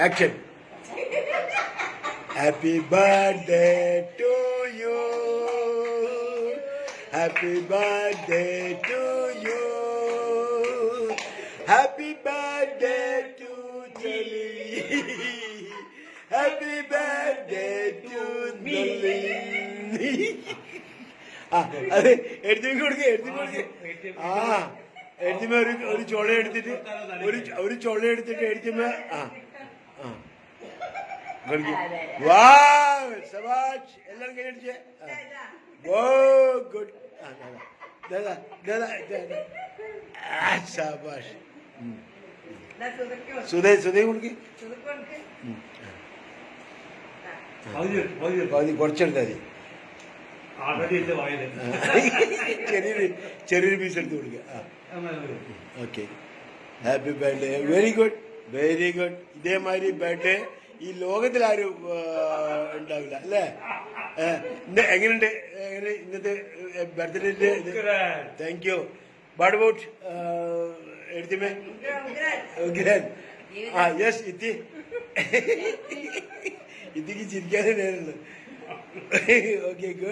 Action. Happy birthday to you. Happy birthday to you. Happy birthday to Jelly. Happy birthday to me. Ah, Jelly. അതെ എടുത്തും കൊടുക്കുക എടുത്തും കൊടുക്കുക ആ എടുത്തുമ്പോ ഒരു ഒരു ചുള എടുത്തിട്ട് ഒരു ഒരു ചുള എടുത്തിട്ട് എടുത്തുമ്പോ Ah. ಗಂಗಿ ವಾವ್ ಸಬಾಚ್ ಎಲ್ಲರೂ ಗೆಲ್ಜೆ ಓ ಗುಡ್ ದಾದ ದಾದ ದಾದ ಆ ಸಬಾಚ್ ಸುದೇ ಸುದೇ ಹುಡುಗಿ అది కొరచండి అది చెరీరు చెరీరు పీసెడుతూ okay happy birthday very good very good ഇതേമാതിരി ബർത്ത്ഡേ ഈ ലോകത്തിൽ ആരും ഉണ്ടാവില്ല അല്ലേ എങ്ങനെയുണ്ട് എങ്ങനെ ഇന്നത്തെ birthday thank you what about എടുത്തിമേ ആ യെസ് ഇത്തി ഇത്തിക്ക് ചിരിക്കാനേ നേരുന്നു ഓക്കെ ഗുഡ്